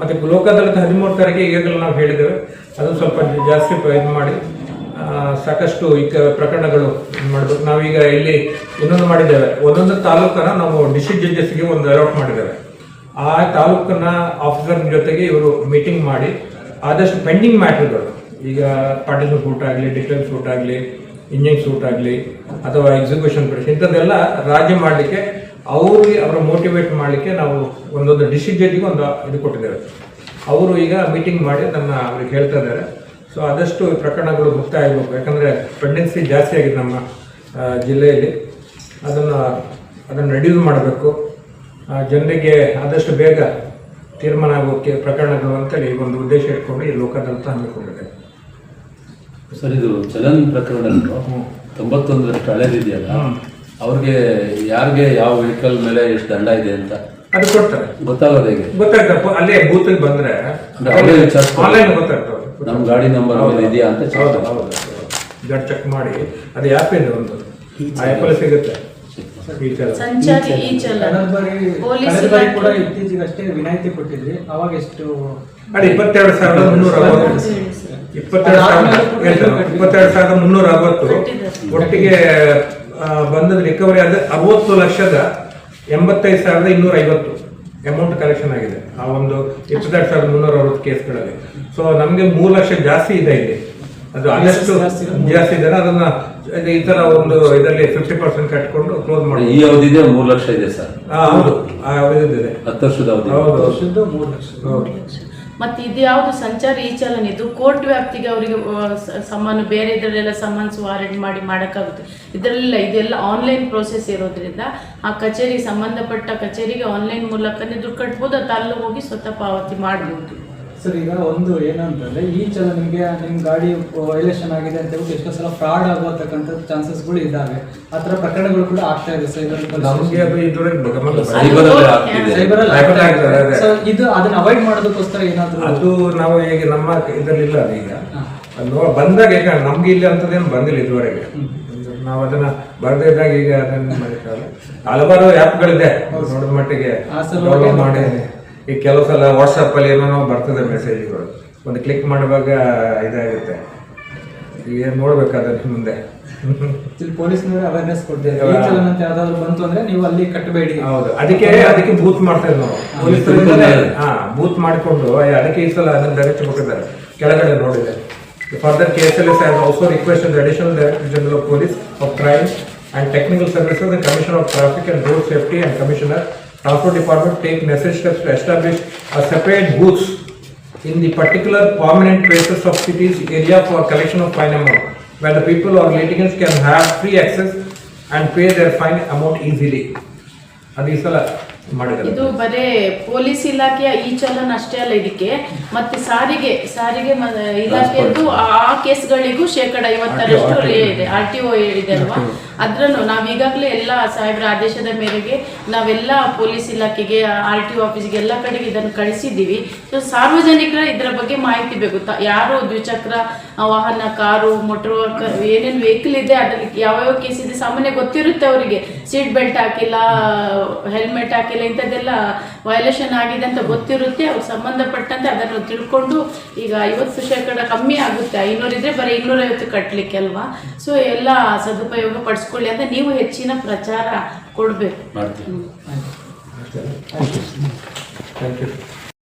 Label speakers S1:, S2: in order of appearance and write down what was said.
S1: ಮತ್ತು ಲೋಕದಳದ ಹದಿಮೂರು ತಾರೀಕು ಈಗಾಗಲೇ ನಾವು ಹೇಳಿದ್ದೇವೆ. ಅದು ಸ್ವಲ್ಪ ಜಾಸ್ತಿ ಇದು ಮಾಡಿ. ಸಾಕಷ್ಟು ಈಗ ಪ್ರಕರಣಗಳು ಮಾಡಬೇಕು. ನಾವೀಗ ಇಲ್ಲಿ ಇನ್ನೊಂದು ಮಾಡಿದ್ದೇವೆ. ಒಂದೊಂದು ತಾಲೂಕನ್ನ ನಾವು ಡಿಸ್ಟ್ರಿಕ್ಟ್ ಜಡ್ಜಸ್ಗೆ ಒಂದು ಅಲಾಟ್ ಮಾಡಿದ್ದೇವೆ. ಆ ತಾಲೂಕನ್ನ ಆಫೀಸರ್ ಜೊತೆಗೆ ಇವರು ಮೀಟಿಂಗ್ ಮಾಡಿ, ಆದಷ್ಟು ಪೆಂಡಿಂಗ್ ಮ್ಯಾಟ್ರ್ಗಳು ಈಗ ಪಾರ್ಟಿಷನ್ ಸೂಟ್ ಆಗಲಿ ಡಿಫೆನ್ಸ್ ಸೂಟ್ ಆಗಲಿ ಇಂಜಿನ್ ಸೂಟ್ ಆಗಲಿ, ಅಥವಾ ಎಕ್ಸಿಕ್ಯೂಷನ್ ಪ್ರಶ್ನೆ ಇಂಥದ್ದೆಲ್ಲ ರಾಜ್ಯ ಮಾಡಲಿಕ್ಕೆ ಅವ್ರಿಗೆ ಅವರ ಮೋಟಿವೇಟ್ ಮಾಡಲಿಕ್ಕೆ ನಾವು ಒಂದೊಂದು ಡಿಸ್ಟ್ರಿಕ್ಟ್ ಜಡ್ಜಿಗೆ ಒಂದು ಇದು ಕೊಟ್ಟಿದ್ದೇವೆ. ಅವರು ಈಗ ಮೀಟಿಂಗ್ ಮಾಡಿ ನಮ್ಮ ಅವ್ರಿಗೆ ಹೇಳ್ತಾ ಇದ್ದಾರೆ. ಸೊ ಆದಷ್ಟು ಈ ಪ್ರಕರಣಗಳು ಮುಕ್ತಾಯ ಆಗಬೇಕು. ಯಾಕಂದರೆ ಪೆಂಡೆನ್ಸಿ ಜಾಸ್ತಿ ಆಗಿದೆ ನಮ್ಮ ಜಿಲ್ಲೆಯಲ್ಲಿ. ಅದನ್ನು ಅದನ್ನು ರೆಡ್ಯೂಸ್ ಮಾಡಬೇಕು. ಜನರಿಗೆ ಆದಷ್ಟು ಬೇಗ ತೀರ್ಮಾನ ಆಗೋಕ್ಕೆ ಪ್ರಕರಣಗಳು ಅಂತೇಳಿ ಒಂದು ಉದ್ದೇಶ ಇಟ್ಕೊಂಡು ಈ ಲೋಕದಂತ ಹಮ್ಮಿಕೊಂಡಿದೆ.
S2: ಸರ್ ಇದು ಚಲನ್ ಪ್ರಕರಣ ತೊಂಬತ್ತೊಂದರಷ್ಟು ಹಳೇದಿದೆಯಲ್ಲ? ಅವ್ರಿಗೆ ಯಾರಿಗೆ ಯಾವ ವೆಹಿಕಲ್ ಮೇಲೆ ಎಷ್ಟು ದಂಡ ಇದೆ ಅಂತ?
S1: ಅದು ಕೊಡ್ತಾರೆ.
S2: ಗೊತ್ತಾಗೋದು ಹೇಗೆ?
S1: ಗೊತ್ತಾಗ್ತಪ್ಪ ಅಲ್ಲೇ ಬೂತಿಗೆ ಬಂದ್ರೆ
S2: ಅಂದ್ರೆ ಅವರೇ ವಿಚಾರಿಸ್ತಾರೆ.
S1: ಆನ್ಲೈನ್ ಗೊತ್ತಾಗ್ತದೆ
S2: ನಮ್ಮ ಗಾಡಿ ನಂಬರ್ ಇದೆಯಾ ಅಂತ ಚೆಕ್
S1: ಹೌದು ಚೆಕ್ ಮಾಡಿ. ಅದು ಆ್ಯಪ್ ಇದೆ ಒಂದು? ಆ ಆ್ಯಪಲ್ಲಿ ಸಿಗುತ್ತೆ.
S3: ಸಂಚಾರಿ
S4: ಬಾರಿ
S3: ಪೊಲೀಸ್
S4: ಬಾರಿ ಕೂಡ ಇತ್ತೀಚೆಗಷ್ಟೇ ವಿನಾಯಿತಿ ಕೊಟ್ಟಿದ್ವಿ. ಅವಾಗ ಎಷ್ಟು
S1: ಅದು ಇಪ್ಪತ್ತೆರಡು ಸಾವಿರದ ಮುನ್ನೂರ ಅರವತ್ತು. ಇಪ್ಪತ್ತೆರಡು ಸಾವಿರದ ಇಪ್ಪತ್ತೆರಡು ಸಾವಿರದ ಮುನ್ನೂರ ಅರವತ್ತು. ಒಟ್ಟಿಗೆ ಬಂದದ್ದು ರಿಕವರಿ ಆದ ಅರವತ್ತು ಲಕ್ಷದ ಎಂಬತ್ತೈದು ಸಾವಿರದ ಇನ್ನೂರ ಐವತ್ತು ಅಮೌಂಟ್ ಕಲೆಕ್ಷನ್ ಆಗಿದೆ. ಆ ಒಂದು ಇಪ್ಪತ್ತೆರಡು ಸಾವಿರದ ಮುನ್ನೂರ ಅರವತ್ತು ಕೇಸ್ಗಳಲ್ಲಿ. ಸೊ ನಮಗೆ ಮೂರು ಲಕ್ಷ ಜಾಸ್ತಿ ಇದೆ ಇಲ್ಲಿ. ಅದು ಆದಷ್ಟು ಜಾಸ್ತಿ ಇದೆ. ಅದನ್ನ ಈ ತರ ಒಂದು ಇದರಲ್ಲಿ ಫಿಫ್ಟಿ ಪರ್ಸೆಂಟ್ ಕಟ್ಕೊಂಡು ಕ್ಲೋಸ್ ಮಾಡಿ
S2: ಈ ಅವಧಿದೆ ಮೂರು ಲಕ್ಷ ಇದೆ ಸರ್.
S1: ಹೌದು. ಆ ಇದೆ
S2: ಹತ್ತು ವರ್ಷದ ಅವಧಿ.
S1: ಹೌದು.
S4: ವರ್ಷದ್ದು ಮೂರು ಲಕ್ಷ.
S1: ಹೌದು.
S3: ಮತ್ತೆ ಇದು ಯಾವುದು ಸಂಚಾರ ಈ ಇದು ಕೋರ್ಟ್ ವ್ಯಾಪ್ತಿಗೆ ಅವರಿಗೆ ಸಮಾನು ಬೇರೆ ಇದರಲ್ಲೆಲ್ಲ ಸಮನ್ಸ್ ವಾರೆಂಟ್ ಮಾಡಿ ಮಾಡೋಕ್ಕಾಗುತ್ತೆ. ಇದರಲ್ಲಿಲ್ಲ, ಇದೆಲ್ಲ ಆನ್ಲೈನ್ ಪ್ರೋಸೆಸ್ ಇರೋದ್ರಿಂದ ಆ ಕಚೇರಿಗೆ ಸಂಬಂಧಪಟ್ಟ ಕಚೇರಿಗೆ ಆನ್ಲೈನ್ ಮೂಲಕನೇ ದುಡ್ಡು ಕಟ್ಬೋದು, ಅದು ಅಲ್ಲಿ ಹೋಗಿ ಸ್ವತಃ ಪಾವತಿ ಮಾಡ್ಬೋದು.
S4: ಸರ್ ಈಗ ಒಂದು ಏನಂತಂದ್ರೆ ಈ ಚಲ ನಿಮಗೆ ನಿಮ್ ಗಾಡಿ ವೈಲೇಷನ್ ಆಗಿದೆ ಅಂತ ಹೇಳಿ ಎಷ್ಟೋ ಸಲ ಫ್ರಾಡ್ ಆಗೋತಕ್ಕಂಥ ಚಾನ್ಸಸ್ಗಳು ಇದಾವೆ ಆ ಥರ ಪ್ರಕರಣಗಳು ಕೂಡ ಆಗ್ತಾ ಇದೆ.
S2: ಸೈಬರ್.
S4: ಸೊ ಇದು ಅದನ್ನ ಅವಾಯ್ಡ್ ಮಾಡೋದಕ್ಕೋಸ್ಕರ ಏನಾದ್ರು
S1: ಅದು ನಾವು ಹೇಗೆ ನಮ್ಮ ಇದರಲ್ಲಿಲ್ಲ ಈಗ. ಬಂದಾಗ ಈಗ ನಮ್ಗೆ ಇಲ್ಲಿ ಅಂತದೇನು ಬಂದಿಲ್ಲ ಇದುವರೆಗೆ. ನಾವು ಅದನ್ನ ಬರ್ದೇ ಇದ್ದಾಗ ಈಗ ಅದನ್ನ ಹಲವಾರು ಆ್ಯಪ್ಗಳಿದೆ ನೋಡಿದ ಮಟ್ಟಿಗೆ ಮಾಡಿ. ಈಗ ಕೆಲವು ಸಲ ವಾಟ್ಸಪ್ ಅಲ್ಲಿ ಏನೇನೋ ಬರ್ತದೆ ಮೆಸೇಜ್ಗಳು ಒಂದು ಕ್ಲಿಕ್ ಮಾಡುವಾಗ ಇದಾಗುತ್ತೆ. ಏನು ನೋಡ್ಬೇಕು ಅದನ್ನ ಮುಂದೆ?
S4: ಪೊಲೀಸ್ ಪೊಲೀಸ್ನವರು ಅವೇರ್ನೆಸ್ ಕೊಡ್ತೀವಿ ಈ ಚಲನ ಅಂತ ಯಾವ್ದಾದ್ರು ಬಂತು ಅಂದ್ರೆ ನೀವು ಅಲ್ಲಿ ಕಟ್ಟಬೇಡಿ.
S1: ಹೌದು. ಅದಕ್ಕೆ ಅದಕ್ಕೆ ಬೂತ್ ಮಾಡ್ತೇವೆ ನಾವು ಹಾ ಬೂತ್ ಮಾಡಿಕೊಂಡು ಅದಕ್ಕೆ ಈ ಸಲ ಅದನ್ನ ಡೈರೆಕ್ಟ್ ಕೊಟ್ಟಿದ್ದಾರೆ. ಕೆಳಗಡೆ ನೋಡಿದೆ. Further K S L S has also request additional director general of police of crime and technical services the commissioner of traffic and road safety and commissioner Transport Department take necessary steps to establish a separate booths in the particular prominent places of cities area for collection of fine amount, where the people or litigants can have free access and pay their fine amount easily. And
S3: ಇದು ಬರೇ police ಇಲಾಖೆಯ ಈ ಚಲನ್ ಅಷ್ಟೇ ಅಲ್ಲ ಇದಕ್ಕೆ. ಮತ್ತೆ ಸಾರಿಗೆ ಸಾರಿಗೆ ಇಲಾಖೆಯದ್ದು ಆ ಕೇಸ್ಗಳಿಗೂ ಶೇಕಡ ಐವತ್ತರಷ್ಟು. ಇದೆ ಆರ್ ಟಿ ಒ ಇದೆ ಅಲ್ವಾ? ಅದ್ರಲ್ಲೂ ನಾವ್ ಈಗಾಗಲೇ ಎಲ್ಲ ಸಾಹೇಬರ ಆದೇಶದ ಮೇರೆಗೆ ನಾವೆಲ್ಲ ಪೊಲೀಸ್ ಇಲಾಖೆಗೆ ಆರ್ ಟಿ ಒ ಆಫೀಸ್ಗೆ ಎಲ್ಲ ಕಡೆಗೆ ಇದನ್ನು ಕಳಿಸಿದ್ದೀವಿ. ಸೊ ಸಾರ್ವಜನಿಕರ ಇದರ ಬಗ್ಗೆ ಮಾಹಿತಿ ಬೇಕು. ಯಾರು ದ್ವಿಚಕ್ರ ವಾಹನ ಕಾರು ಮೋಟರ್ ಏನೇನು ವೆಹಿಕಲ್ ಇದೆ ಅದ್ರಲ್ಲಿ ಯಾವ್ಯಾವ ಕೇಸ್ ಇದೆ ಸಾಮಾನ್ಯ ಗೊತ್ತಿರುತ್ತೆ ಅವರಿಗೆ. ಸೀಟ್ ಬೆಲ್ಟ್ ಹಾಕಿಲ್ಲ ಹೆಲ್ಮೆಟ್ ಹಾಕಿಲ್ಲ ಇಂಥದ್ದೆಲ್ಲ ವಯಲೇಷನ್ ಆಗಿದೆ ಅಂತ ಗೊತ್ತಿರುತ್ತೆ ಅವ್ರು ಸಂಬಂಧಪಟ್ಟಂತೆ ಅದನ್ನು ತಿಳ್ಕೊಂಡು ಈಗ ಐವತ್ತು ಶೇಕಡ ಕಮ್ಮಿ ಆಗುತ್ತೆ. ಐನೂರಿದ್ರೆ ಬರೀ ಇನ್ನೂರೈವತ್ತು ಕಟ್ಟಲಿಕ್ಕೆ ಅಲ್ವಾ? ಸೊ ಎಲ್ಲ ಸದುಪಯೋಗ ಪಡಿಸ್ಕೊಳ್ಳಿ ಅಂತ ನೀವು ಹೆಚ್ಚಿನ ಪ್ರಚಾರ ಕೊಡಬೇಕು.
S2: ಮಾಡ್ತೀವಿ.
S1: Thank you